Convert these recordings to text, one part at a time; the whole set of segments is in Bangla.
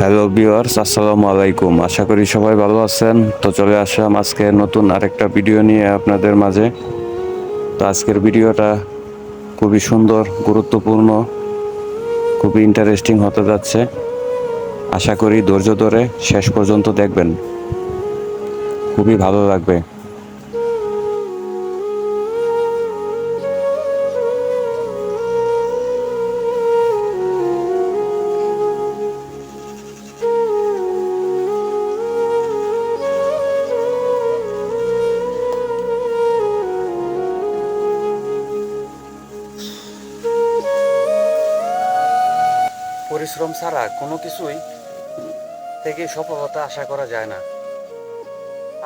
হ্যালো ভিউয়ার্স আসসালামু আলাইকুম। আশা করি সবাই ভালো আছেন। তো চলে আসলাম আজকে নতুন আরেকটা ভিডিও নিয়ে আপনাদের মাঝে। তো আজকের ভিডিওটা খুবই সুন্দর, গুরুত্বপূর্ণ, খুবই ইন্টারেস্টিং হতে যাচ্ছে। আশা করি ধৈর্য ধরে শেষ পর্যন্ত দেখবেন। খুবই ভালো লাগবে। পরিশ্রম ছাড়া কোনো কিছুই থেকে সফলতা আশা করা যায় না।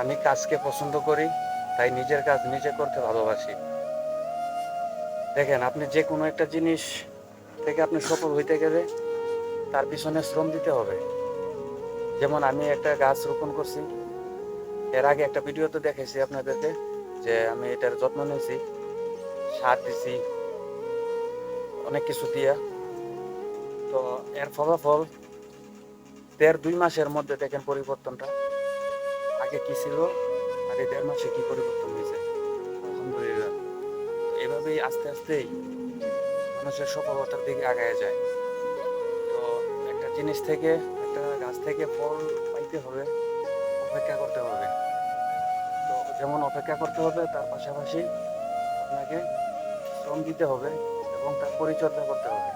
আমি কাজকে পছন্দ করি, তাই নিজের কাজ নিজে করতে ভালোবাসি। দেখেন, আপনি যে কোনো একটা জিনিস থেকে আপনি সফল হইতে গেলে তার পিছনে শ্রম দিতে হবে। যেমন আমি একটা গাছ রোপণ করছি। এর আগে একটা ভিডিওতে দেখেছি আপনাদেরকে যে আমি এটার যত্ন নিয়েছি, সার দিছি, অনেক কিছু দিয়া। তো এর ফলাফল দেড় দুই মাসের মধ্যে দেখেন পরিবর্তনটা। আগে কি ছিল? আর এই দেড় মাসে কি পরিবর্তন হয়েছে? আলহামদুলিল্লাহ। এভাবেই আস্তে আস্তেই মানুষের সফলতার দিকে আগায় যায়। তো একটা জিনিস থেকে, একটা গাছ থেকে ফল পাইতে হবে, অপেক্ষা করতে হবে। তো যেমন অপেক্ষা করতে হবে, তার পাশাপাশি আপনাকে শ্রম দিতে হবে এবং তার পরিচর্যা করতে হবে।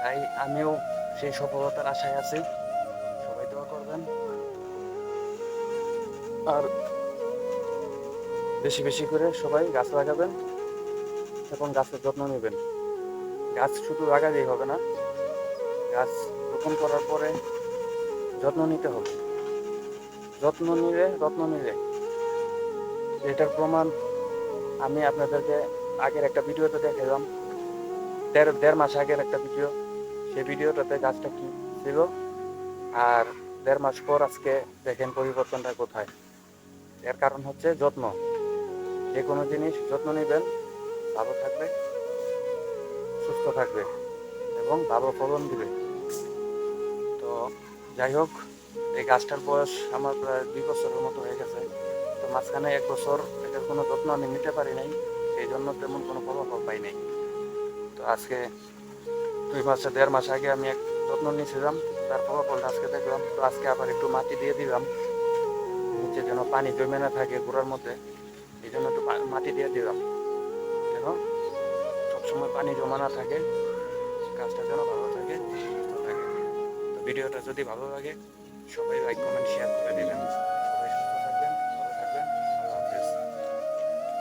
তাই আমিও সেই সফলতার আশায় আছি। সবাই দোয়া করবেন। আর বেশি বেশি করে সবাই গাছ লাগাবেন এবং গাছের যত্ন নেবেন। গাছ শুধু লাগালেই হবে না, গাছ রোপণ করার পরে যত্ন নিতে হবে। যত্ন নিলে যত্ন নিলে। এটার প্রমাণ আমি আপনাদেরকে আগের একটা ভিডিওতে দেখালাম দেড় দেড় মাস আগের একটা ভিডিও। সেই ভিডিওটাতে গাছটা কি ছিল আর দেড় মাস পর আজকে দেখেন পরিবর্তনটা কোথায়। এর কারণ হচ্ছে যত্ন। যে কোনো জিনিস যত্ন নেবেন, ভালো থাকবে, সুস্থ থাকবে এবং ভালো ফলন দিবে। তো যাই হোক, এই গাছটার বয়স আমার প্রায় দুই বছরের মতো হয়ে গেছে। তো মাঝখানে এক বছর এটার কোনো যত্ন আমি নিতে পারি নাই, সেই জন্য তেমন কোনো ফলাফল পাই নাই। তো আজকে দুই মাসে দেড় মাস আগে আমি এক যত্ন নিয়েছিলাম। তার ফলাফলটা আজকে দেখলাম। তো আজকে আবার একটু মাটি দিয়ে দিলাম। নিচে যেন পানি জমে না থাকে গোড়ার মধ্যে। এই জন্য একটু মাটি দিয়ে দিলাম। যেন সবসময় পানি জমা না থাকে। গাছটা যেন ভালো থাকে ভিডিওটা যদি ভালো লাগে, সবাই লাইক কমেন্ট শেয়ার করে